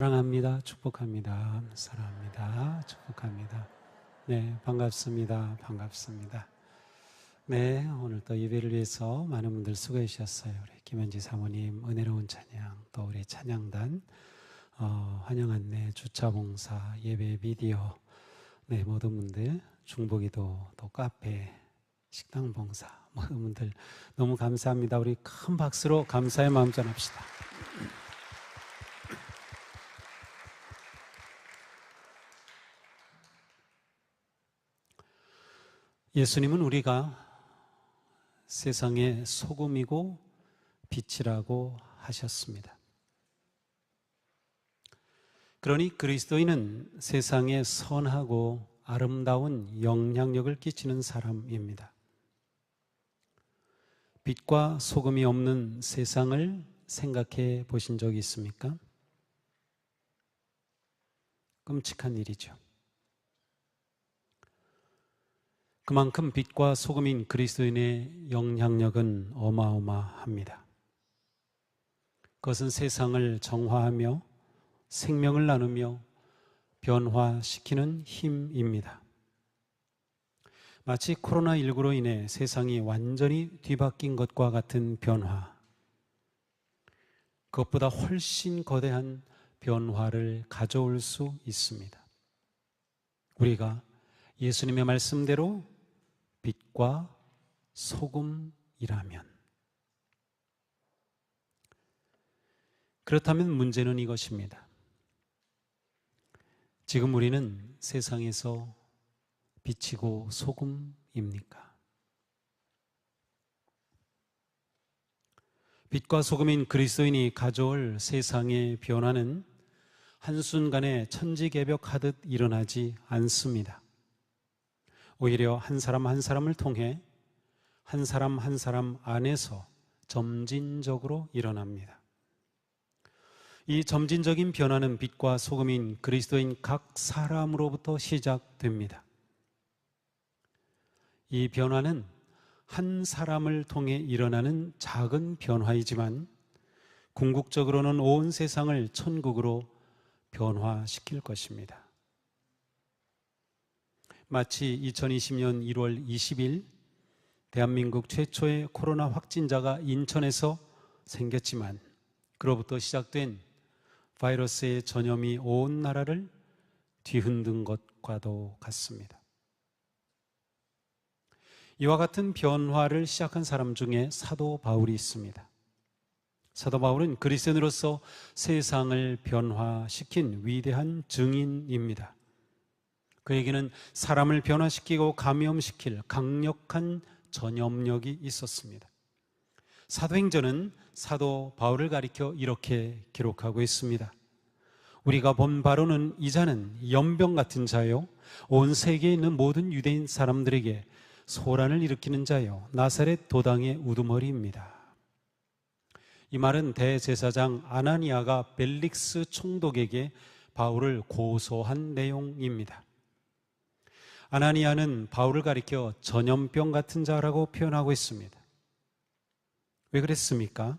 사랑합니다. 축복합니다. 사랑합니다. 축복합니다. 네, 반갑습니다. 반갑습니다. 네, 오늘 또 예배를 위해서 많은 분들 수고해 주셨어요. 우리 김현지 사모님, 은혜로운 찬양, 또 우리 찬양단, 어, 환영 안내, 주차 봉사, 예배 비디오, 네, 모든 분들, 중보기도, 또 카페, 식당 봉사, 모든 분들 너무 감사합니다. 우리 큰 박수로 감사의 마음 전합시다. 예수님은 우리가 세상의 소금이고 빛이라고 하셨습니다. 그러니 그리스도인은 세상에 선하고 아름다운 영향력을 끼치는 사람입니다. 빛과 소금이 없는 세상을 생각해 보신 적이 있습니까? 끔찍한 일이죠. 그만큼 빛과 소금인 그리스도인의 영향력은 어마어마합니다. 그것은 세상을 정화하며 생명을 나누며 변화시키는 힘입니다. 마치 코로나19로 인해 세상이 완전히 뒤바뀐 것과 같은 변화, 그것보다 훨씬 거대한 변화를 가져올 수 있습니다. 우리가 예수님의 말씀대로 빛과 소금이라면 그렇다면 문제는 이것입니다. 지금 우리는 세상에서 빛이고 소금입니까? 빛과 소금인 그리스도인이 가져올 세상의 변화는 한순간에 천지개벽하듯 일어나지 않습니다. 오히려 한 사람 한 사람을 통해 한 사람 한 사람 안에서 점진적으로 일어납니다. 이 점진적인 변화는 빛과 소금인 그리스도인 각 사람으로부터 시작됩니다. 이 변화는 한 사람을 통해 일어나는 작은 변화이지만 궁극적으로는 온 세상을 천국으로 변화시킬 것입니다. 마치 2020년 1월 20일 대한민국 최초의 코로나 확진자가 인천에서 생겼지만 그로부터 시작된 바이러스의 전염이 온 나라를 뒤흔든 것과도 같습니다. 이와 같은 변화를 시작한 사람 중에 사도 바울이 있습니다. 사도 바울은 그리스도인으로서 세상을 변화시킨 위대한 증인입니다. 그에게는 사람을 변화시키고 감염시킬 강력한 전염력이 있었습니다. 사도행전은 사도 바울을 가리켜 이렇게 기록하고 있습니다. 우리가 본 바로는 이자는 연병 같은 자요. 온 세계에 있는 모든 유대인 사람들에게 소란을 일으키는 자요. 나사렛 도당의 우두머리입니다. 이 말은 대제사장 아나니아가 벨릭스 총독에게 바울을 고소한 내용입니다. 아나니아는 바울을 가리켜 전염병 같은 자라고 표현하고 있습니다. 왜 그랬습니까?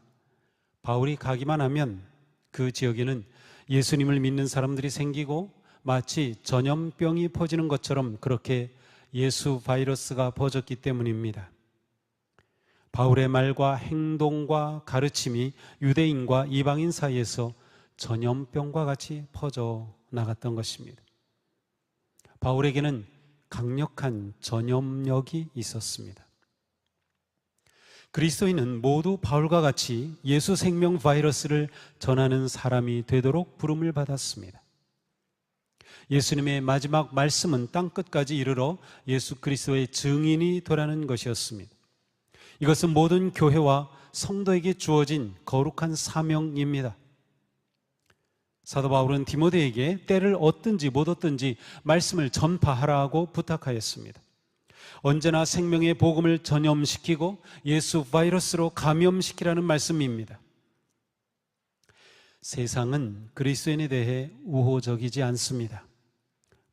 바울이 가기만 하면 그 지역에는 예수님을 믿는 사람들이 생기고 마치 전염병이 퍼지는 것처럼 그렇게 예수 바이러스가 퍼졌기 때문입니다. 바울의 말과 행동과 가르침이 유대인과 이방인 사이에서 전염병과 같이 퍼져 나갔던 것입니다. 바울에게는 강력한 전염력이 있었습니다. 그리스도인은 모두 바울과 같이 예수 생명 바이러스를 전하는 사람이 되도록 부름을 받았습니다. 예수님의 마지막 말씀은 땅끝까지 이르러 예수 그리스도의 증인이 되라는 것이었습니다. 이것은 모든 교회와 성도에게 주어진 거룩한 사명입니다. 사도 바울은 디모데에게 때를 얻든지 못 얻든지 말씀을 전파하라고 부탁하였습니다. 언제나 생명의 복음을 전염시키고 예수 바이러스로 감염시키라는 말씀입니다. 세상은 그리스도인에 대해 우호적이지 않습니다.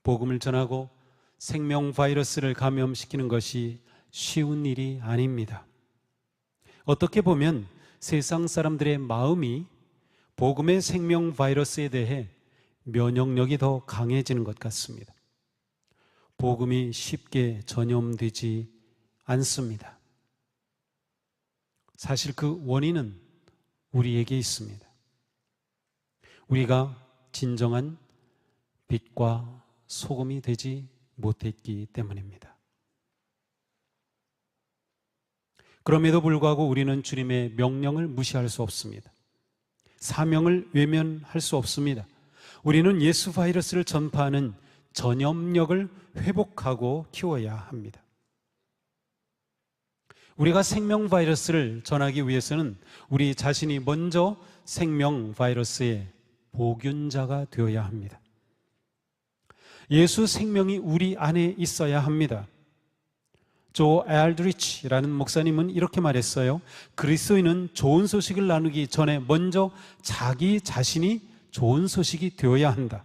복음을 전하고 생명 바이러스를 감염시키는 것이 쉬운 일이 아닙니다. 어떻게 보면 세상 사람들의 마음이 복음의 생명 바이러스에 대해 면역력이 더 강해지는 것 같습니다. 복음이 쉽게 전염되지 않습니다. 사실 그 원인은 우리에게 있습니다. 우리가 진정한 빛과 소금이 되지 못했기 때문입니다. 그럼에도 불구하고 우리는 주님의 명령을 무시할 수 없습니다. 사명을 외면할 수 없습니다. 우리는 예수 바이러스를 전파하는 전염력을 회복하고 키워야 합니다. 우리가 생명 바이러스를 전하기 위해서는 우리 자신이 먼저 생명 바이러스의 보균자가 되어야 합니다. 예수 생명이 우리 안에 있어야 합니다. 조 엘드리치라는 목사님은 이렇게 말했어요. 그리스도인은 좋은 소식을 나누기 전에 먼저 자기 자신이 좋은 소식이 되어야 한다.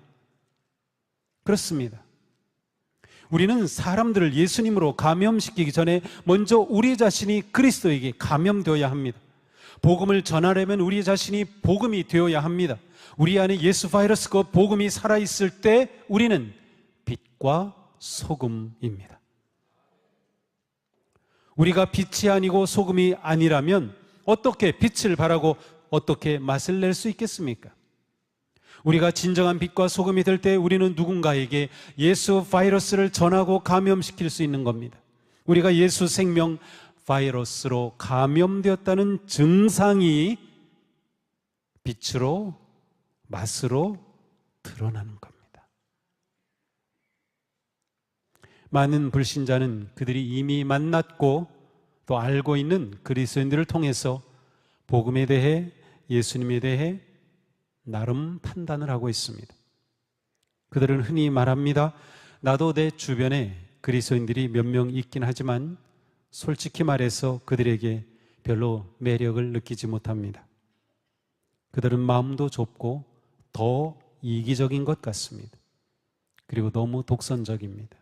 그렇습니다. 우리는 사람들을 예수님으로 감염시키기 전에 먼저 우리 자신이 그리스도에게 감염되어야 합니다. 복음을 전하려면 우리 자신이 복음이 되어야 합니다. 우리 안에 예수 바이러스가 복음이 살아있을 때 우리는 빛과 소금입니다. 우리가 빛이 아니고 소금이 아니라면 어떻게 빛을 발하고 어떻게 맛을 낼 수 있겠습니까? 우리가 진정한 빛과 소금이 될 때 우리는 누군가에게 예수 바이러스를 전하고 감염시킬 수 있는 겁니다. 우리가 예수 생명 바이러스로 감염되었다는 증상이 빛으로 맛으로 드러나는 겁니다. 많은 불신자는 그들이 이미 만났고 또 알고 있는 그리스도인들을 통해서 복음에 대해 예수님에 대해 나름 판단을 하고 있습니다. 그들은 흔히 말합니다. 나도 내 주변에 그리스도인들이 몇 명 있긴 하지만 솔직히 말해서 그들에게 별로 매력을 느끼지 못합니다. 그들은 마음도 좁고 더 이기적인 것 같습니다. 그리고 너무 독선적입니다.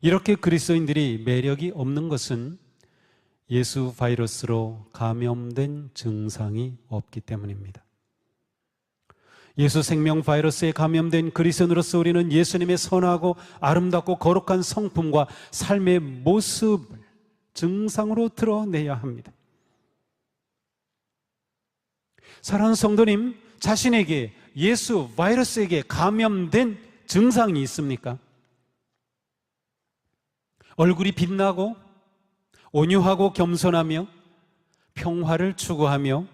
이렇게 그리스도인들이 매력이 없는 것은 예수 바이러스로 감염된 증상이 없기 때문입니다. 예수 생명 바이러스에 감염된 그리스도인으로서 우리는 예수님의 선하고 아름답고 거룩한 성품과 삶의 모습을 증상으로 드러내야 합니다. 사랑하는 성도님, 자신에게 예수 바이러스에게 감염된 증상이 있습니까? 얼굴이 빛나고 온유하고 겸손하며 평화를 추구하며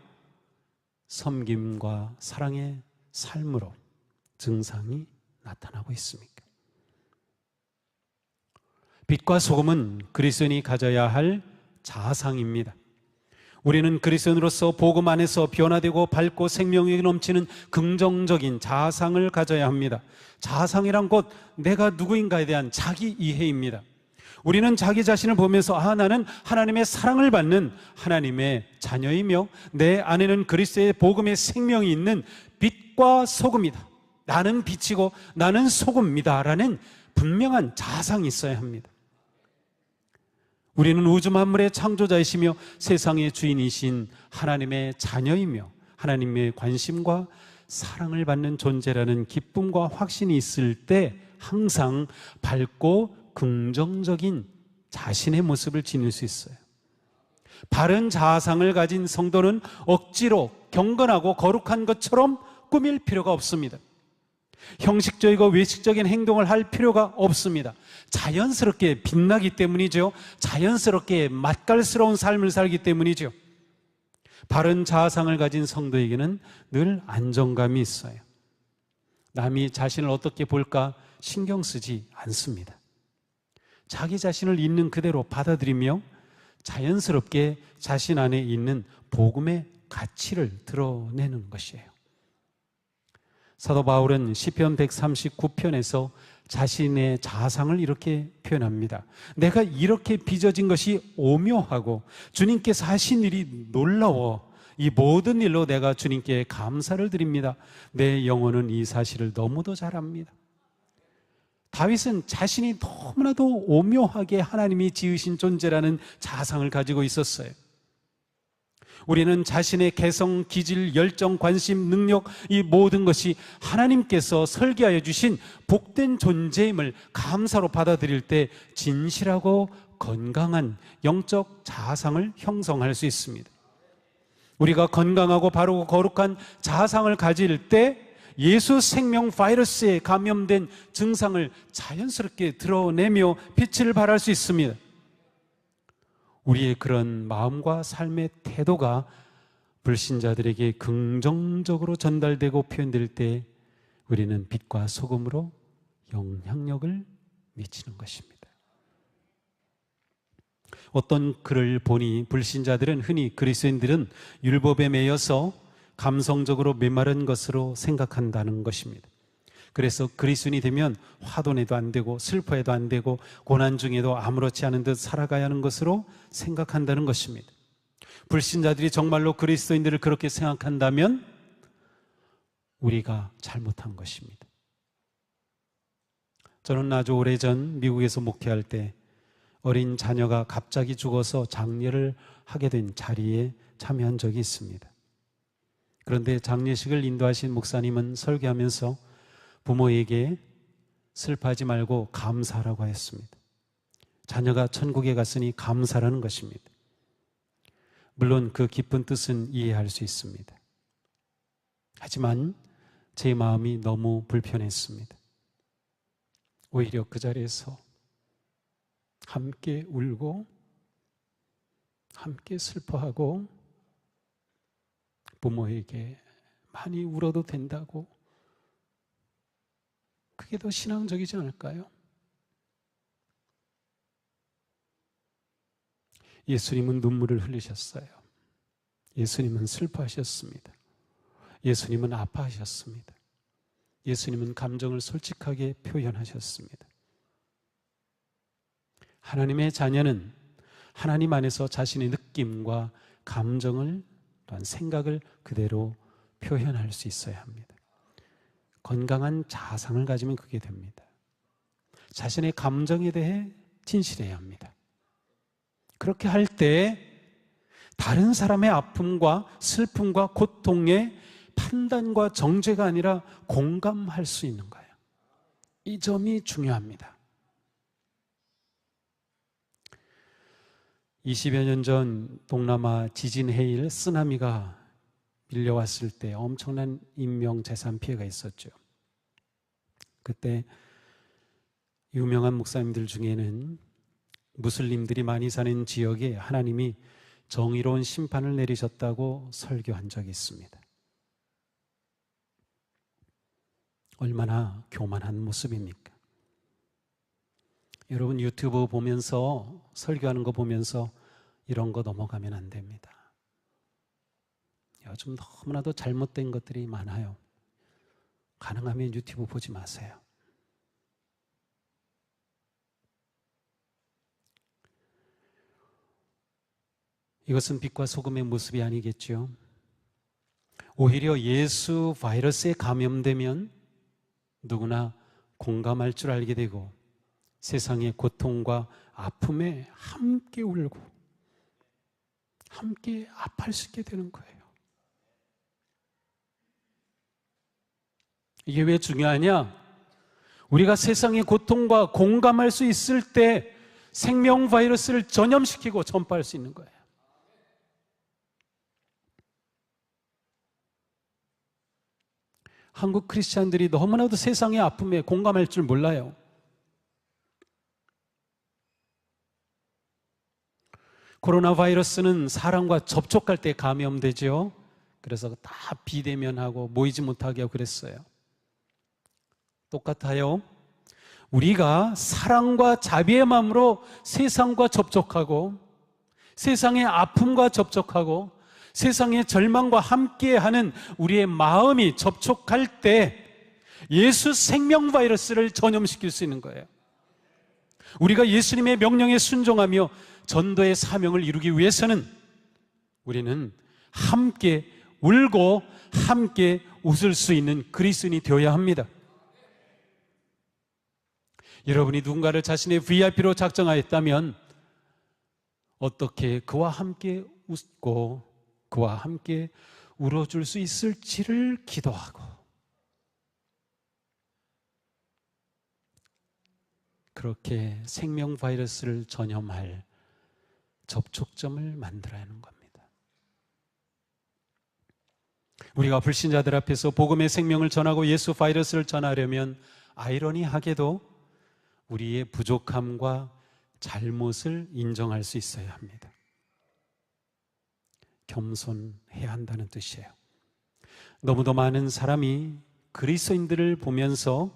섬김과 사랑의 삶으로 증상이 나타나고 있습니까? 빛과 소금은 그리스도인이 가져야 할 자상입니다. 우리는 그리스도인으로서 복음 안에서 변화되고 밝고 생명력이 넘치는 긍정적인 자상을 가져야 합니다. 자상이란 곧 내가 누구인가에 대한 자기 이해입니다. 우리는 자기 자신을 보면서 아 나는 하나님의 사랑을 받는 하나님의 자녀이며 내 안에는 그리스도의 복음의 생명이 있는 빛과 소금이다. 나는 빛이고 나는 소금이다라는 분명한 자상이 있어야 합니다. 우리는 우주 만물의 창조자이시며 세상의 주인이신 하나님의 자녀이며 하나님의 관심과 사랑을 받는 존재라는 기쁨과 확신이 있을 때 항상 밝고 긍정적인 자신의 모습을 지닐 수 있어요. 바른 자상을 가진 성도는 억지로 경건하고 거룩한 것처럼 꾸밀 필요가 없습니다. 형식적이고 외식적인 행동을 할 필요가 없습니다. 자연스럽게 빛나기 때문이죠. 자연스럽게 맛깔스러운 삶을 살기 때문이죠. 바른 자상을 가진 성도에게는 늘 안정감이 있어요. 남이 자신을 어떻게 볼까 신경 쓰지 않습니다. 자기 자신을 있는 그대로 받아들이며 자연스럽게 자신 안에 있는 복음의 가치를 드러내는 것이에요. 사도 바울은 시편 139편에서 자신의 자상을 이렇게 표현합니다. 내가 이렇게 빚어진 것이 오묘하고 주님께서 하신 일이 놀라워 이 모든 일로 내가 주님께 감사를 드립니다. 내 영혼은 이 사실을 너무도 잘 압니다. 다윗은 자신이 너무나도 오묘하게 하나님이 지으신 존재라는 자상을 가지고 있었어요. 우리는 자신의 개성, 기질, 열정, 관심, 능력, 이 모든 것이 하나님께서 설계하여 주신 복된 존재임을 감사로 받아들일 때 진실하고 건강한 영적 자상을 형성할 수 있습니다. 우리가 건강하고 바르고 거룩한 자상을 가질 때 예수 생명 바이러스에 감염된 증상을 자연스럽게 드러내며 빛을 발할 수 있습니다. 우리의 그런 마음과 삶의 태도가 불신자들에게 긍정적으로 전달되고 표현될 때 우리는 빛과 소금으로 영향력을 미치는 것입니다. 어떤 글을 보니 불신자들은 흔히 그리스도인들은 율법에 매여서 감성적으로 메마른 것으로 생각한다는 것입니다. 그래서 그리스도인이 되면 화도 내도 안 되고 슬퍼해도 안 되고 고난 중에도 아무렇지 않은 듯 살아가야 하는 것으로 생각한다는 것입니다. 불신자들이 정말로 그리스도인들을 그렇게 생각한다면 우리가 잘못한 것입니다. 저는 아주 오래전 미국에서 목회할 때 어린 자녀가 갑자기 죽어서 장례를 하게 된 자리에 참여한 적이 있습니다. 그런데 장례식을 인도하신 목사님은 설교하면서 부모에게 슬퍼하지 말고 감사라고 했습니다. 자녀가 천국에 갔으니 감사라는 것입니다. 물론 그 깊은 뜻은 이해할 수 있습니다. 하지만 제 마음이 너무 불편했습니다. 오히려 그 자리에서 함께 울고 함께 슬퍼하고 부모에게 많이 울어도 된다고 그게 더 신앙적이지 않을까요? 예수님은 눈물을 흘리셨어요. 예수님은 슬퍼하셨습니다. 예수님은 아파하셨습니다. 예수님은 감정을 솔직하게 표현하셨습니다. 하나님의 자녀는 하나님 안에서 자신의 느낌과 감정을 또한 생각을 그대로 표현할 수 있어야 합니다. 건강한 자상을 가지면 그게 됩니다. 자신의 감정에 대해 진실해야 합니다. 그렇게 할 때 다른 사람의 아픔과 슬픔과 고통에 판단과 정죄가 아니라 공감할 수 있는 거예요. 이 점이 중요합니다. 20여 년 전 동남아 지진 해일 쓰나미가 밀려왔을 때 엄청난 인명 재산 피해가 있었죠. 그때 유명한 목사님들 중에는 무슬림들이 많이 사는 지역에 하나님이 정의로운 심판을 내리셨다고 설교한 적이 있습니다. 얼마나 교만한 모습입니까? 여러분 유튜브 보면서 설교하는 거 보면서 이런 거 넘어가면 안 됩니다. 요즘 너무나도 잘못된 것들이 많아요. 가능하면 유튜브 보지 마세요. 이것은 빛과 소금의 모습이 아니겠죠. 오히려 예수 바이러스에 감염되면 누구나 공감할 줄 알게 되고 세상의 고통과 아픔에 함께 울고 함께 아파할 수 있게 되는 거예요. 이게 왜 중요하냐? 우리가 세상의 고통과 공감할 수 있을 때 생명 바이러스를 전염시키고 전파할 수 있는 거예요. 한국 크리스찬들이 너무나도 세상의 아픔에 공감할 줄 몰라요. 코로나 바이러스는 사람과 접촉할 때 감염되죠. 그래서 다 비대면하고 모이지 못하게 하고 그랬어요. 똑같아요. 우리가 사랑과 자비의 마음으로 세상과 접촉하고 세상의 아픔과 접촉하고 세상의 절망과 함께하는 우리의 마음이 접촉할 때 예수 생명 바이러스를 전염시킬 수 있는 거예요. 우리가 예수님의 명령에 순종하며 전도의 사명을 이루기 위해서는 우리는 함께 울고 함께 웃을 수 있는 그리스인이 되어야 합니다. 여러분이 누군가를 자신의 VIP로 작정하였다면 어떻게 그와 함께 웃고 그와 함께 울어줄 수 있을지를 기도하고 그렇게 생명 바이러스를 전염할 접촉점을 만들어야 하는 겁니다. 우리가 불신자들 앞에서 복음의 생명을 전하고 예수 바이러스를 전하려면 아이러니하게도 우리의 부족함과 잘못을 인정할 수 있어야 합니다. 겸손해야 한다는 뜻이에요. 너무도 많은 사람이 그리스도인들을 보면서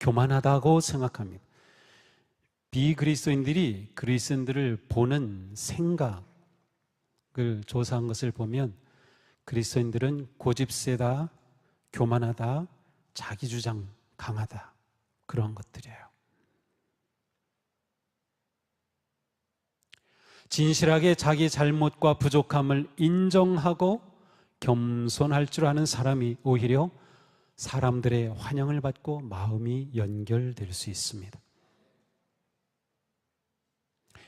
교만하다고 생각합니다. 비그리스도인들이 그리스도인들을 보는 생각을 조사한 것을 보면 그리스도인들은 고집세다, 교만하다, 자기주장 강하다. 그런 것들이에요. 진실하게 자기 잘못과 부족함을 인정하고 겸손할 줄 아는 사람이 오히려 사람들의 환영을 받고 마음이 연결될 수 있습니다.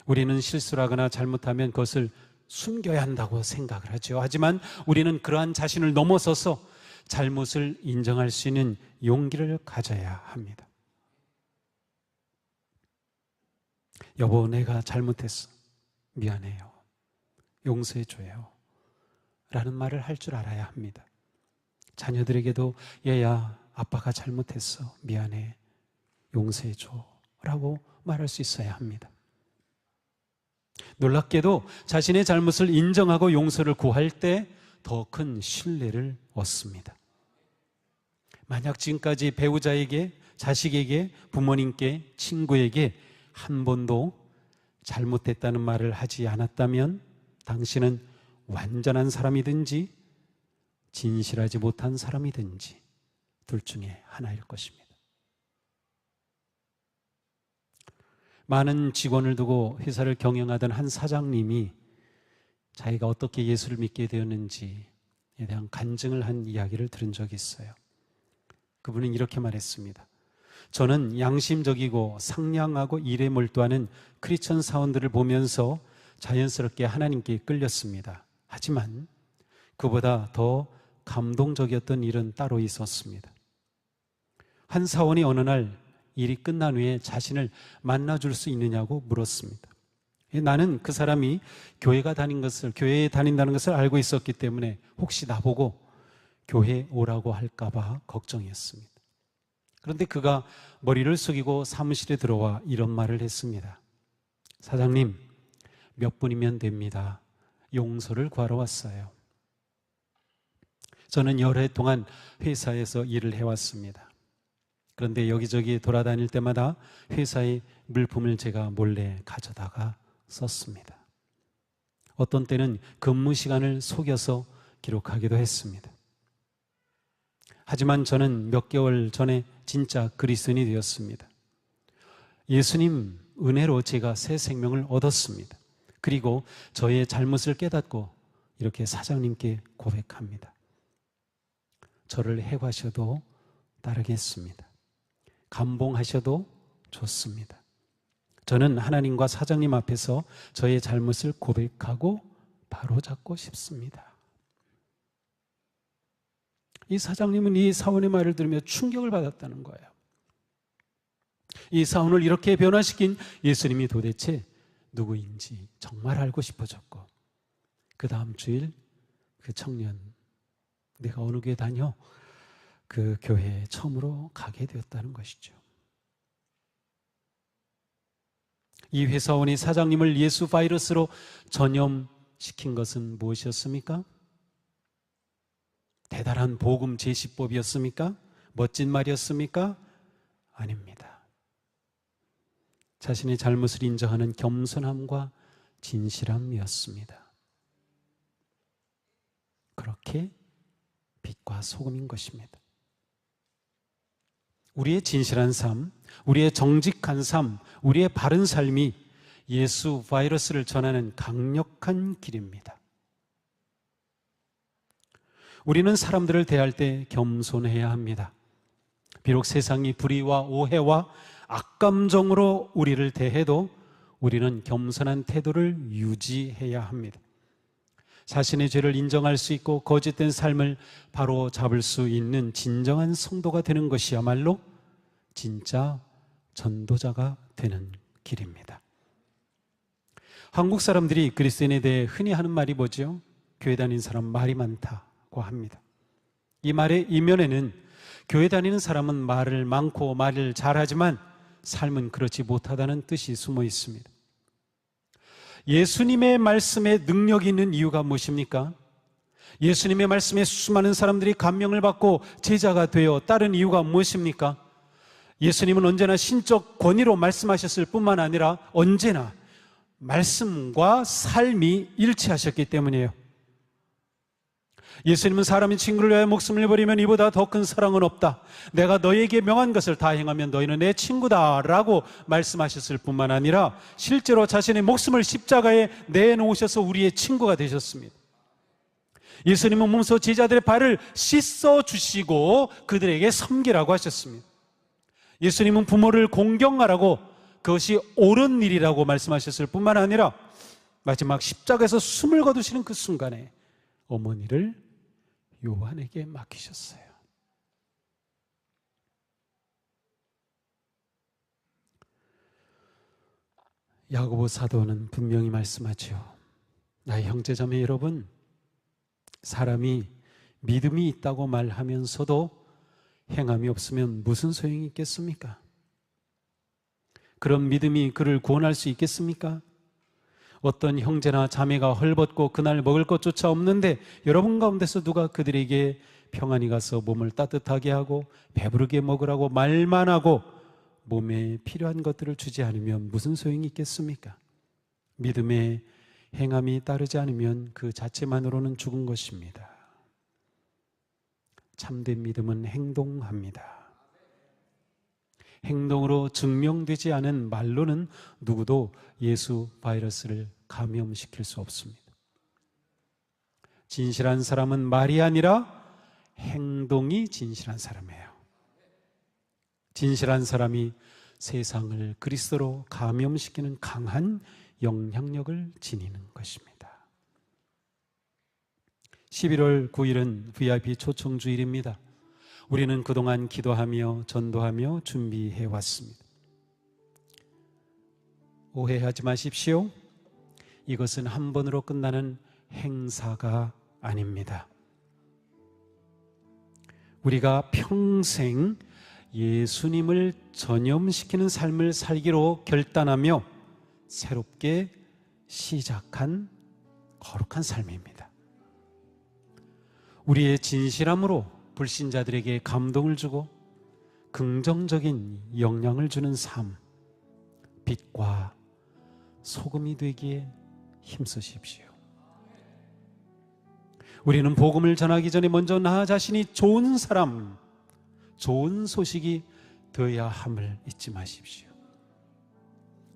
우리는 실수를 하거나 잘못하면 그것을 숨겨야 한다고 생각을 하죠. 하지만 우리는 그러한 자신을 넘어서서 잘못을 인정할 수 있는 용기를 가져야 합니다. 여보, 내가 잘못했어. 미안해요. 용서해줘요. 라는 말을 할 줄 알아야 합니다. 자녀들에게도 얘야, 아빠가 잘못했어. 미안해. 용서해줘. 라고 말할 수 있어야 합니다. 놀랍게도 자신의 잘못을 인정하고 용서를 구할 때 더 큰 신뢰를 얻습니다. 만약 지금까지 배우자에게, 자식에게, 부모님께, 친구에게 한 번도 잘못했다는 말을 하지 않았다면 당신은 완전한 사람이든지 진실하지 못한 사람이든지 둘 중에 하나일 것입니다. 많은 직원을 두고 회사를 경영하던 한 사장님이 자기가 어떻게 예수를 믿게 되었는지에 대한 간증을 한 이야기를 들은 적이 있어요. 그분은 이렇게 말했습니다. 저는 양심적이고 상냥하고 일에 몰두하는 크리스천 사원들을 보면서 자연스럽게 하나님께 끌렸습니다. 하지만 그보다 더 감동적이었던 일은 따로 있었습니다. 한 사원이 어느 날 일이 끝난 후에 자신을 만나줄 수 있느냐고 물었습니다. 나는 그 사람이 교회가 다닌 것을, 교회에 다닌다는 것을 알고 있었기 때문에 혹시 나보고 교회 오라고 할까봐 걱정이었습니다. 그런데 그가 머리를 숙이고 사무실에 들어와 이런 말을 했습니다. 사장님, 몇 분이면 됩니다. 용서를 구하러 왔어요. 저는 해 동안 회사에서 일을 해왔습니다. 그런데 여기저기 돌아다닐 때마다 회사의 물품을 제가 몰래 가져다가 썼습니다. 어떤 때는 근무 시간을 속여서 기록하기도 했습니다. 하지만 저는 몇 개월 전에 진짜 그리스인이 되었습니다. 예수님 은혜로 제가 새 생명을 얻었습니다. 그리고 저의 잘못을 깨닫고 이렇게 사장님께 고백합니다. 저를 해과셔도 따르겠습니다. 감봉하셔도 좋습니다. 저는 하나님과 사장님 앞에서 저의 잘못을 고백하고 바로잡고 싶습니다. 이 사장님은 이 사원의 말을 들으며 충격을 받았다는 거예요. 이 사원을 이렇게 변화시킨 예수님이 도대체 누구인지 정말 알고 싶어졌고, 그 다음 주일 그 청년, 내가 어느 교회 다녀? 그 교회에 처음으로 가게 되었다는 것이죠. 이 회사원이 사장님을 예수 바이러스로 전염시킨 것은 무엇이었습니까? 대단한 복음 제시법이었습니까? 멋진 말이었습니까? 아닙니다. 자신의 잘못을 인정하는 겸손함과 진실함이었습니다. 그렇게 빛과 소금인 것입니다. 우리의 진실한 삶, 우리의 정직한 삶, 우리의 바른 삶이 예수 바이러스를 전하는 강력한 길입니다. 우리는 사람들을 대할 때 겸손해야 합니다. 비록 세상이 불의와 오해와 악감정으로 우리를 대해도 우리는 겸손한 태도를 유지해야 합니다. 자신의 죄를 인정할 수 있고 거짓된 삶을 바로 잡을 수 있는 진정한 성도가 되는 것이야말로 진짜 전도자가 되는 길입니다. 한국 사람들이 그리스도인에 대해 흔히 하는 말이 뭐죠? 교회 다니는 사람 말이 많다고 합니다. 이 말의 이면에는 교회 다니는 사람은 말을 많고 말을 잘하지만 삶은 그렇지 못하다는 뜻이 숨어 있습니다. 예수님의 말씀에 능력이 있는 이유가 무엇입니까? 예수님의 말씀에 수많은 사람들이 감명을 받고 제자가 되어 따른 이유가 무엇입니까? 예수님은 언제나 신적 권위로 말씀하셨을 뿐만 아니라 언제나 말씀과 삶이 일치하셨기 때문이에요. 예수님은 사람이 친구를 위하여 목숨을 버리면 이보다 더 큰 사랑은 없다. 내가 너에게 명한 것을 다 행하면 너희는 내 친구다라고 말씀하셨을 뿐만 아니라 실제로 자신의 목숨을 십자가에 내놓으셔서 우리의 친구가 되셨습니다. 예수님은 몸소 제자들의 발을 씻어 주시고 그들에게 섬기라고 하셨습니다. 예수님은 부모를 공경하라고 그것이 옳은 일이라고 말씀하셨을 뿐만 아니라 마지막 십자가에서 숨을 거두시는 그 순간에 어머니를 요한에게 맡기셨어요. 야고보 사도는 분명히 말씀하죠. 나의 형제자매 여러분, 사람이 믿음이 있다고 말하면서도 행함이 없으면 무슨 소용이 있겠습니까? 그런 믿음이 그를 구원할 수 있겠습니까? 어떤 형제나 자매가 헐벗고 그날 먹을 것조차 없는데 여러분 가운데서 누가 그들에게 평안히 가서 몸을 따뜻하게 하고 배부르게 먹으라고 말만 하고 몸에 필요한 것들을 주지 않으면 무슨 소용이 있겠습니까? 믿음의 행함이 따르지 않으면 그 자체만으로는 죽은 것입니다. 참된 믿음은 행동합니다. 행동으로 증명되지 않은 말로는 누구도 예수 바이러스를 감염시킬 수 없습니다. 진실한 사람은 말이 아니라 행동이 진실한 사람이에요. 진실한 사람이 세상을 그리스도로 감염시키는 강한 영향력을 지니는 것입니다. 11월 9일은 VIP 초청주일입니다. 우리는 그동안 기도하며 전도하며 준비해 왔습니다. 오해하지 마십시오. 이것은 한 번으로 끝나는 행사가 아닙니다. 우리가 평생 예수님을 전염시키는 삶을 살기로 결단하며 새롭게 시작한 거룩한 삶입니다. 우리의 진실함으로 불신자들에게 감동을 주고 긍정적인 영향을 주는 삶, 빛과 소금이 되기에 힘쓰십시오. 우리는 복음을 전하기 전에 먼저 나 자신이 좋은 사람, 좋은 소식이 되어야 함을 잊지 마십시오.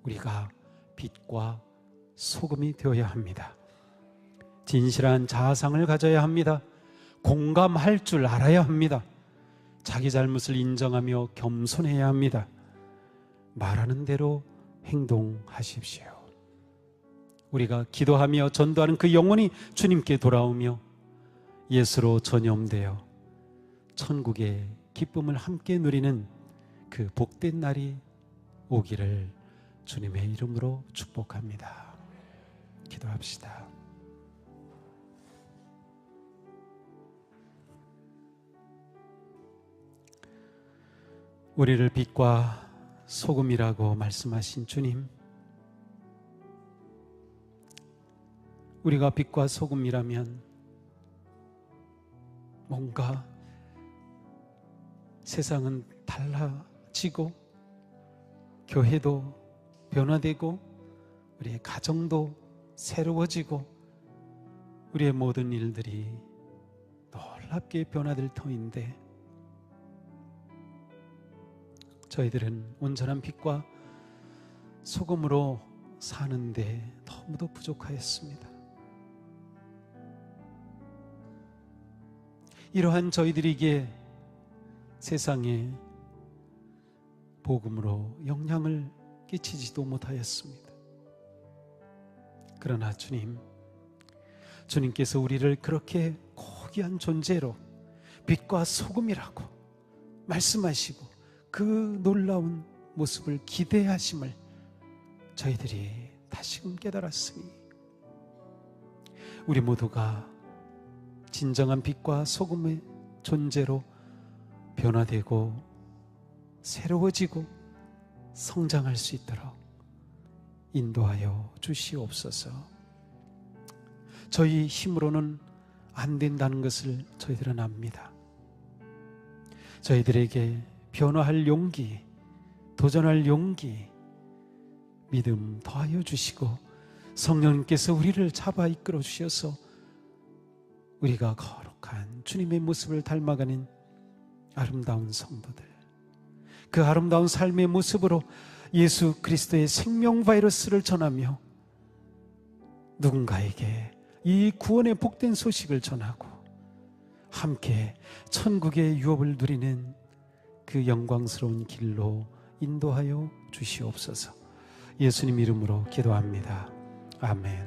우리가 빛과 소금이 되어야 합니다. 진실한 자상을 가져야 합니다. 공감할 줄 알아야 합니다. 자기 잘못을 인정하며 겸손해야 합니다. 말하는 대로 행동하십시오. 우리가 기도하며 전도하는 그 영혼이 주님께 돌아오며 예수로 전염되어 천국의 기쁨을 함께 누리는 그 복된 날이 오기를 주님의 이름으로 축복합니다. 기도합시다. 우리를 빛과 소금이라고 말씀하신 주님, 우리가 빛과 소금이라면 뭔가 세상은 달라지고 교회도 변화되고 우리의 가정도 새로워지고 우리의 모든 일들이 놀랍게 변화될 터인데 저희들은 온전한 빛과 소금으로 사는데 너무도 부족하였습니다. 이러한 저희들에게 세상에 복음으로 영향을 끼치지도 못하였습니다. 그러나 주님, 주님께서 우리를 그렇게 고귀한 존재로 빛과 소금이라고 말씀하시고 그 놀라운 모습을 기대하심을 저희들이 다시금 깨달았으니 우리 모두가 진정한 빛과 소금의 존재로 변화되고 새로워지고 성장할 수 있도록 인도하여 주시옵소서. 저희 힘으로는 안 된다는 것을 저희들은 압니다. 저희들에게 변화할 용기, 도전할 용기, 믿음 더하여 주시고 성령님께서 우리를 잡아 이끌어 주셔서 우리가 거룩한 주님의 모습을 닮아가는 아름다운 성도들, 그 아름다운 삶의 모습으로 예수 그리스도의 생명 바이러스를 전하며 누군가에게 이 구원의 복된 소식을 전하고 함께 천국의 유업을 누리는 그 영광스러운 길로 인도하여 주시옵소서. 예수님 이름으로 기도합니다. 아멘.